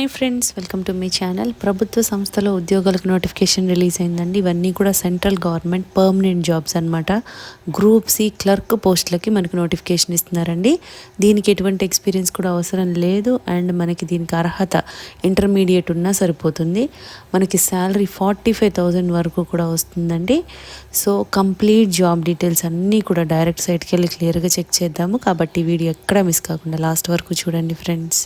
Hi friends welcome to మీ channel ప్రభుత్వ సంస్థలో ఉద్యోగాలకు నోటిఫికేషన్ రిలీజ్ అయిందండి. ఇవన్నీ కూడా సెంట్రల్ గవర్నమెంట్ పర్మనెంట్ జాబ్స్ అనమాట గ్రూప్ సి క్లర్క్ పోస్టులకి మనకు నోటిఫికేషన్ ఇస్తున్నారండి. దీనికి ఎటువంటి ఎక్స్పీరియన్స్ కూడా అవసరం లేదు అండ్ మనకి దీనికి అర్హత ఇంటర్మీడియట్ ఉన్నా సరిపోతుంది. మనకి శాలరీ ఫార్టీ ఫైవ్ థౌజండ్ వరకు కూడా వస్తుందండి. సో కంప్లీట్ జాబ్ డీటెయిల్స్ అన్నీ కూడా డైరెక్ట్ సైట్కి వెళ్ళి క్లియర్గా చెక్ చేద్దాము. కాబట్టి వీడియో ఎక్కడా మిస్ కాకుండా లాస్ట్ వరకు చూడండి ఫ్రెండ్స్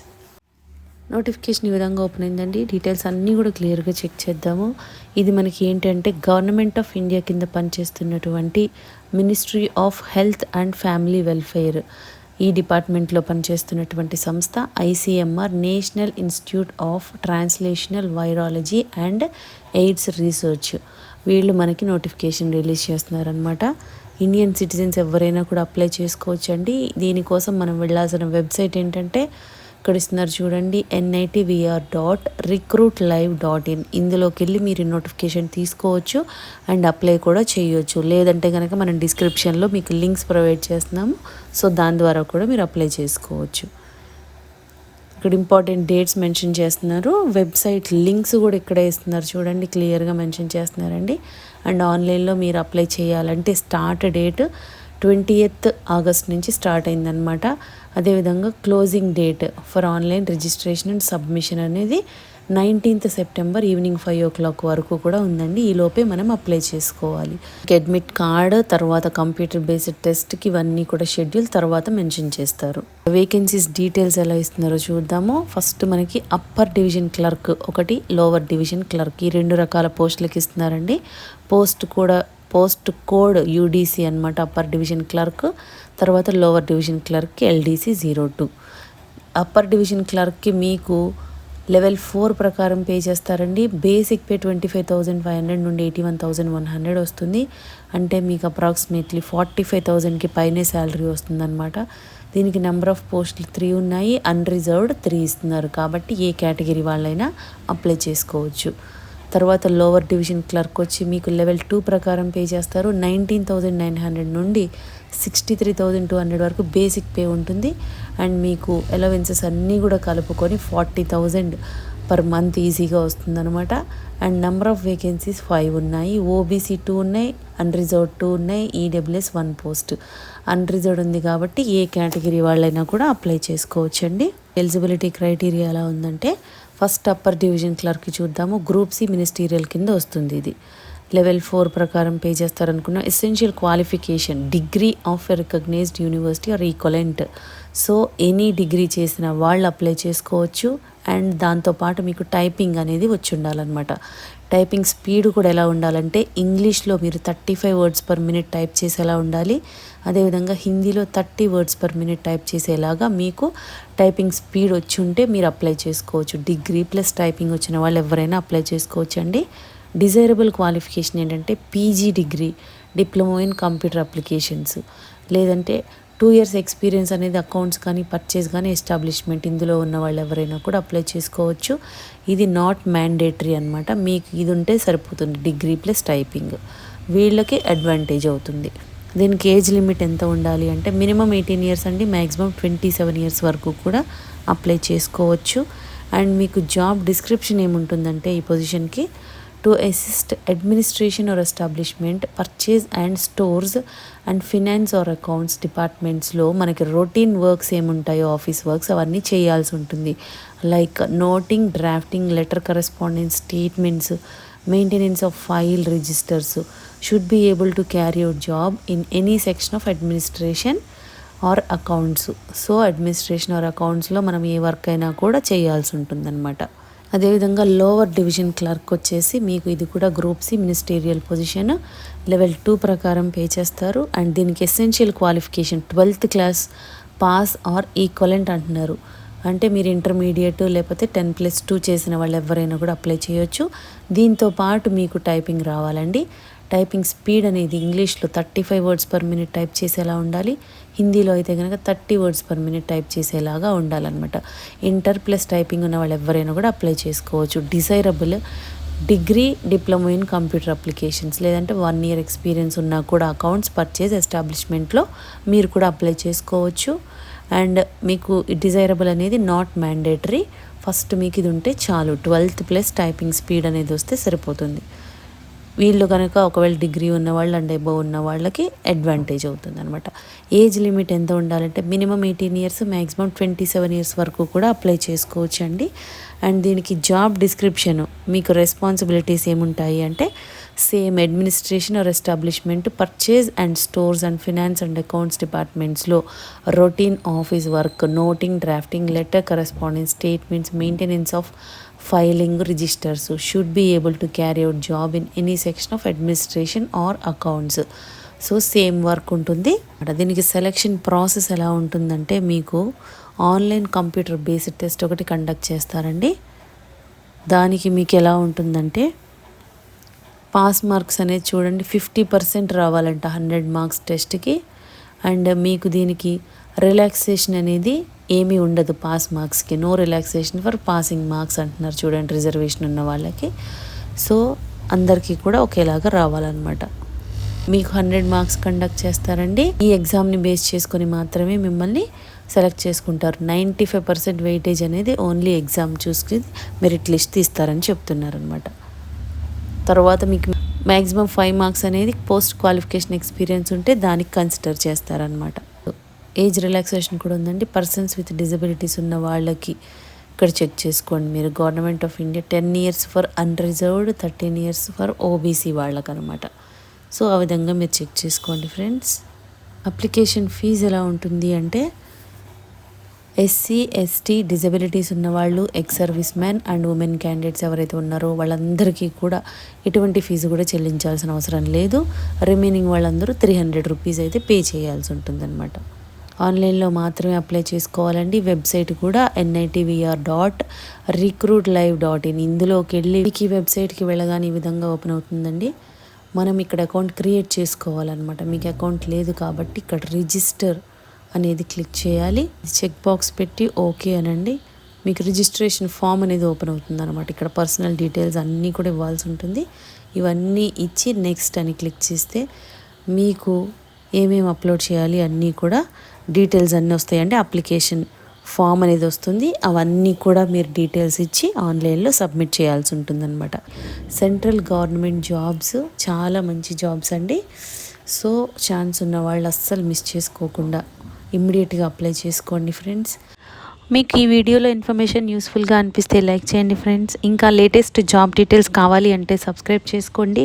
నోటిఫికేషన్ ఈ విధంగా ఓపెన్ అయిందండి. డీటెయిల్స్ అన్నీ కూడా క్లియర్గా చెక్ చేద్దాము. ఇది మనకి ఏంటంటే గవర్నమెంట్ ఆఫ్ ఇండియా కింద పనిచేస్తున్నటువంటి ministry of health and family welfare ఈ డిపార్ట్మెంట్లో పనిచేస్తున్నటువంటి సంస్థ ICMR national institute of translational virology and AIDS research వీళ్ళు మనకి నోటిఫికేషన్ రిలీజ్ చేస్తున్నారనమాట ఇండియన్ సిటిజన్స్ ఎవరైనా కూడా అప్లై చేసుకోవచ్చండి. దీనికోసం మనం వెళ్ళాల్సిన వెబ్సైట్ ఏంటంటే ఇక్కడ ఇస్తున్నారు చూడండి NIT VR dot recruit live dot in ఇందులోకి వెళ్ళి మీరు నోటిఫికేషన్ తీసుకోవచ్చు అండ్ అప్లై కూడా చేయొచ్చు. లేదంటే కనుక మనం డిస్క్రిప్షన్లో మీకు లింక్స్ ప్రొవైడ్ చేస్తున్నాము. సో దాని ద్వారా కూడా మీరు అప్లై చేసుకోవచ్చు. ఇక్కడ ఇంపార్టెంట్ డేట్స్ మెన్షన్ చేస్తున్నారు. వెబ్సైట్ లింక్స్ కూడా ఇక్కడే ఇస్తున్నారు చూడండి క్లియర్గా మెన్షన్ చేస్తున్నారండి. అండ్ ఆన్లైన్లో మీరు అప్లై చేయాలంటే start date twenty eighth August నుంచి స్టార్ట్ అయిందనమాట అదేవిధంగా closing date for online registration and submission అనేది nineteenth September evening five o'clock వరకు కూడా ఉందండి. ఈ లోపే మనం అప్లై చేసుకోవాలి. అడ్మిట్ కార్డ్ తర్వాత కంప్యూటర్ బేస్డ్ టెస్ట్కి ఇవన్నీ కూడా షెడ్యూల్ తర్వాత మెన్షన్ చేస్తారు. వేకెన్సీస్ డీటెయిల్స్ ఎలా ఇస్తున్నారో చూద్దాము. ఫస్ట్ మనకి అప్పర్ డివిజన్ క్లర్క్ ఒకటి లోవర్ డివిజన్ క్లర్క్ ఈ రెండు రకాల పోస్టులకి ఇస్తున్నారండి. పోస్ట్ కూడా పోస్ట్ కోడ్ యూడీసీ అనమాట అప్పర్ డివిజన్ క్లర్క్ తర్వాత lower division క్లర్క్కి LDC zero two. Upper division క్లర్క్కి మీకు లెవెల్ ఫోర్ ప్రకారం పే చేస్తారండి. Basic pay twenty five thousand five hundred నుండి eighty one thousand one hundred వస్తుంది. అంటే మీకు అప్రాక్సిమేట్లీ ఫార్టీ ఫైవ్ థౌజండ్కి పైనే శాలరీ వస్తుందన్నమాట. దీనికి నెంబర్ ఆఫ్ పోస్టులు త్రీ ఉన్నాయి. అన్రిజర్వ్డ్ త్రీ ఇస్తున్నారు. కాబట్టి ఏ కేటగిరీ వాళ్ళైనా అప్లై చేసుకోవచ్చు. తర్వాత లోవర్ డివిజన్ క్లర్క్ వచ్చి మీకు లెవెల్ టూ ప్రకారం పే చేస్తారు. నైన్టీన్ థౌజండ్ నైన్ హండ్రెడ్ నుండి sixty three thousand two hundred వరకు బేసిక్ పే ఉంటుంది. అండ్ మీకు అలవెన్సెస్ అన్నీ కూడా కలుపుకొని ఫార్టీ థౌజండ్ పర్ మంత్ ఈజీగా వస్తుందన్నమాట. And number of vacancies five ఉన్నాయి. ఓబీసీ టూ ఉన్నాయి అన్రిజర్వ్డ్ టూ ఉన్నాయి ఈడబ్ల్యూఎస్ వన్ పోస్ట్. అన్రిజర్వ్డ్ ఉంది కాబట్టి ఏ కేటగిరీ వాళ్ళైనా కూడా అప్లై చేసుకోవచ్చండి. ఎలిజిబిలిటీ క్రైటీరియా ఎలా ఉందంటే ఫస్ట్ అప్పర్ డివిజన్ క్లర్క్ చూద్దాము. గ్రూప్ సి మినిస్టీరియల్ కింద వస్తుంది ఇది. లెవెల్ ఫోర్ ప్రకారం pay చేస్తారనుకున్న essential qualification degree of recognised university or equivalent. So any degree చేసిన వాళ్ళు అప్లై చేసుకోవచ్చు. అండ్ దాంతోపాటు మీకు టైపింగ్ అనేది వచ్చి ఉండాలన్నమాట. టైపింగ్ స్పీడ్ కూడా ఎలా ఉండాలంటే ఇంగ్లీష్లో మీరు thirty five words per minute type చేసేలా ఉండాలి. అదేవిధంగా హిందీలో thirty words per minute type చేసేలాగా మీకు టైపింగ్ స్పీడ్ వచ్చి ఉంటే మీరు అప్లై చేసుకోవచ్చు. డిగ్రీ ప్లస్ టైపింగ్ వచ్చిన వాళ్ళు ఎవరైనా అప్లై చేసుకోవచ్చు అండి డిజైరబుల్ క్వాలిఫికేషన్ ఏంటంటే PG degree diploma in computer applications. లేదంటే టూ ఇయర్స్ ఎక్స్పీరియన్స్ అనేది అకౌంట్స్ కానీ పర్చేస్ కానీ ఎస్టాబ్లిష్మెంట్ ఇందులో ఉన్న వాళ్ళు ఎవరైనా కూడా అప్లై చేసుకోవచ్చు. ఇది నాట్ మ్యాండేటరీ అనమాట మీకు ఇది ఉంటే సరిపోతుంది. Degree plus typing. వీళ్ళకి అడ్వాంటేజ్ అవుతుంది. దీనికి ఏజ్ లిమిట్ ఎంత ఉండాలి అంటే మినిమం ఎయిటీన్ ఇయర్స్ అండి మ్యాక్సిమం ట్వంటీ సెవెన్ ఇయర్స్ వరకు కూడా అప్లై చేసుకోవచ్చు. అండ్ మీకు జాబ్ డిస్క్రిప్షన్ ఏముంటుందంటే ఈ పొజిషన్కి to assist administration or establishment purchase and stores and finance or accounts డిపార్ట్మెంట్స్లో మనకి రొటీన్ వర్క్స్ ఏముంటాయో ఆఫీస్ వర్క్స్ అవన్నీ చేయాల్సి ఉంటుంది. Like noting drafting letter correspondence statements maintenance of file registers should be able to carry out job in any section of administration or accounts so administration or అకౌంట్స్లో మనం ఏ work అయినా కూడా చేయాల్సి ఉంటుందన్నమాట. అదేవిధంగా లోవర్ డివిజన్ క్లర్క్ వచ్చేసి మీకు ఇది కూడా group C ministerial position level two ప్రకారం పే చేస్తారు. అండ్ దీనికి essential qualification twelfth class pass or equivalent అంటున్నారు. అంటే మీరు ఇంటర్మీడియట్ లేకపోతే టెన్ ప్లస్ టూ చేసిన వాళ్ళు ఎవరైనా కూడా అప్లై చేయొచ్చు. దీంతో పాటు మీకు టైపింగ్ రావాలండి. టైపింగ్ స్పీడ్ అనేది ఇంగ్లీష్లో thirty five words per minute type చేసేలా ఉండాలి. హిందీలో అయితే కనుక thirty words per minute type చేసేలాగా ఉండాలన్నమాట. ఇంటర్ ప్లస్ టైపింగ్ ఉన్న వాళ్ళు ఎవరైనా కూడా అప్లై చేసుకోవచ్చు. Desirable degree diploma in computer applications లేదంటే వన్ ఇయర్ ఎక్స్పీరియన్స్ ఉన్నా కూడా అకౌంట్స్ పర్చేజ్ ఎస్టాబ్లిష్మెంట్లో మీరు కూడా అప్లై చేసుకోవచ్చు. అండ్ మీకు డిజైరబుల్ అనేది నాట్ మ్యాండేటరీ. ఫస్ట్ మీకు ఇది ఉంటే చాలు. ట్వెల్త్ ప్లస్ టైపింగ్ స్పీడ్ అనేది వస్తే సరిపోతుంది. వీళ్ళు కనుక ఒకవేళ డిగ్రీ ఉన్న వాళ్ళు అండ్ ఎబో ఉన్న వాళ్ళకి అడ్వాంటేజ్ అవుతుంది అనమాట ఏజ్ లిమిట్ ఎంత ఉండాలంటే minimum eighteen years maximum twenty seven years వరకు కూడా అప్లై చేసుకోవచ్చు అండి అండ్ దీనికి జాబ్ డిస్క్రిప్షన్ మీకు రెస్పాన్సిబిలిటీస్ ఏముంటాయి అంటే same administration or establishment purchase and stores and finance and accounts డిపార్ట్మెంట్స్లో routine office work noting drafting letter correspondence statements maintenance of filing registers should be able to carry out job in any section of administration or accounts so same work ఉంటుంది. దీనికి selection process ఎలా ఉంటుందంటే మీకు online computer based test ఒకటి conduct చేస్తారండి. దానికి మీకు ఎలా ఉంటుందంటే పాస్ మార్క్స్ అనేది చూడండి ఫిఫ్టీ పర్సెంట్ రావాలంట హండ్రెడ్ మార్క్స్ టెస్ట్కి అండ్ మీకు దీనికి రిలాక్సేషన్ అనేది ఏమీ ఉండదు పాస్ మార్క్స్కి. No relaxation for passing marks అంటున్నారు చూడండి రిజర్వేషన్ ఉన్న వాళ్ళకి. సో అందరికీ కూడా ఒకేలాగా రావాలన్నమాట. మీకు హండ్రెడ్ మార్క్స్ కండక్ట్ చేస్తారండి. ఈ ఎగ్జామ్ని బేస్ చేసుకొని మాత్రమే మిమ్మల్ని సెలెక్ట్ చేసుకుంటారు. నైంటీ ఫైవ్ పర్సెంట్ వెయిటేజ్ అనేది ఓన్లీ ఎగ్జామ్ చూసుకుని మెరిట్ లిస్ట్ తీస్తారని చెప్తున్నారు అనమాట తర్వాత మీకు మ్యాక్సిమం ఫైవ్ మార్క్స్ అనేది పోస్ట్ క్వాలిఫికేషన్ ఎక్స్పీరియన్స్ ఉంటే దానికి కన్సిడర్ చేస్తారనమాట ఏజ్ రిలాక్సేషన్ కూడా ఉందండి. పర్సన్స్ విత్ డిజబిలిటీస్ ఉన్న వాళ్ళకి ఇక్కడ చెక్ చేసుకోండి మీరు. Government of India ten years for unreserved thirteen years for OBC వాళ్ళకనమాట so ఆ విధంగా మీరు చెక్ చేసుకోండి ఫ్రెండ్స్. అప్లికేషన్ ఫీజు ఎలా ఉంటుంది అంటే ఎస్సీ ఎస్టీ డిజబిలిటీస్ ఉన్నవాళ్ళు ex service man and women candidates ఎవరైతే ఉన్నారో వాళ్ళందరికీ కూడా ఎటువంటి ఫీజు కూడా చెల్లించాల్సిన అవసరం లేదు. రిమైనింగ్ వాళ్ళందరూ త్రీ హండ్రెడ్ రూపీస్ అయితే పే చేయాల్సి ఉంటుందన్నమాట. ఆన్లైన్లో మాత్రమే అప్లై చేసుకోవాలండి. వెబ్సైట్ కూడా NITVR dot recruit live dot in ఇందులోకి వెళ్ళి ఈ వెబ్సైట్కి వెళ్ళగానే ఈ విధంగా ఓపెన్ అవుతుందండి. మనం ఇక్కడ అకౌంట్ క్రియేట్ చేసుకోవాలన్నమాట. మీకు అకౌంట్ లేదు కాబట్టి ఇక్కడ రిజిస్టర్ అనేది క్లిక్ చేయాలి. చెక్ బాక్స్ పెట్టి ఓకే అనండి. మీకు రిజిస్ట్రేషన్ ఫామ్ అనేది ఓపెన్ అవుతుంది అనమాట ఇక్కడ పర్సనల్ డీటెయిల్స్ అన్నీ కూడా ఇవ్వాల్సి ఉంటుంది. ఇవన్నీ ఇచ్చి నెక్స్ట్ అని క్లిక్ చేస్తే మీకు ఏమేమి అప్లోడ్ చేయాలి అన్నీ కూడా డీటెయిల్స్ అన్నీ వస్తాయండి. అప్లికేషన్ ఫామ్ అనేది వస్తుంది. అవన్నీ కూడా మీరు డీటెయిల్స్ ఇచ్చి ఆన్లైన్లో సబ్మిట్ చేయాల్సి ఉంటుందన్నమాట. సెంట్రల్ గవర్నమెంట్ జాబ్స్ చాలా మంచి జాబ్స్ అండి. సో ఛాన్స్ ఉన్న వాళ్ళు అస్సలు మిస్ చేసుకోకుండా ఇమ్మీడియట్గా అప్లై చేసుకోండి ఫ్రెండ్స్. మీకు ఈ వీడియోలో ఇన్ఫర్మేషన్ యూస్ఫుల్గా అనిపిస్తే లైక్ చేయండి ఫ్రెండ్స్. ఇంకా లేటెస్ట్ జాబ్ డీటెయిల్స్ కావాలి అంటే సబ్స్క్రైబ్ చేసుకోండి.